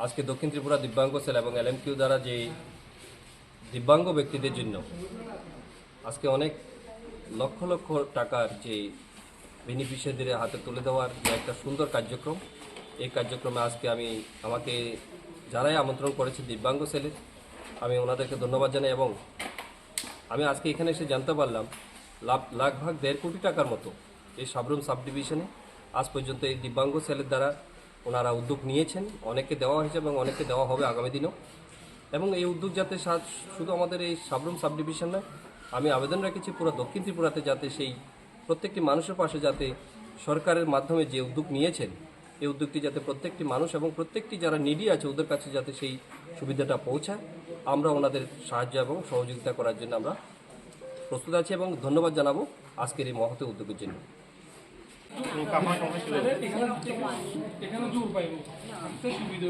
আজকে দক্ষিণ ত্রিপুরা দিব্যাঙ্গ সেল এবং এলএমকিউ দ্বারা যে দিব্যাঙ্গ ব্যক্তিদের জন্য আজকে অনেক লক্ষ লক্ষ টাকার যে বেনিফিশিয়ারিদের হাতে তুলে দেওয়ার যে একটা সুন্দর কার্যক্রম, এই কার্যক্রমে আজকে আমি আমাকে যারাই আমন্ত্রণ করেছে দিব্যাঙ্গ সেলে আমি ওনাদেরকে ধন্যবাদ জানাই এবং আমি আজকে এখানে এসে জানতে পারলাম লাভ লাগভাগ দেড় কোটি টাকার মতো এই সাবরুম সাব ডিভিশনে আজ পর্যন্ত এই দিব্যাঙ্গ সেলের দ্বারা ওনারা উদ্যোগ নিয়েছেন, অনেককে দেওয়া হয়েছে এবং অনেককে দেওয়া হবে আগামী দিনেও। এবং এই উদ্যোগ যাতে শুধু আমাদের এই সাবরুম সাব ডিভিশন নয়, আমি আবেদন রেখেছি পুরো দক্ষিণ ত্রিপুরাতে যাতে সেই প্রত্যেকটি মানুষের পাশে যাতে সরকারের মাধ্যমে যে উদ্যোগ নিয়েছেন, এই উদ্যোগটি যাতে প্রত্যেকটি মানুষ এবং প্রত্যেকটি যারা নিডি আছে, ওদের কাছে যাতে সেই সুবিধাটা পৌঁছায়। আমরা ওনাদের সাহায্য এবং সহযোগিতা করার জন্য আমরা প্রস্তুত আছি এবং ধন্যবাদ জানাব আজকের এই মহৎ উদ্যোগের জন্য। এখানে এখানে জোর পাইব সুবিধা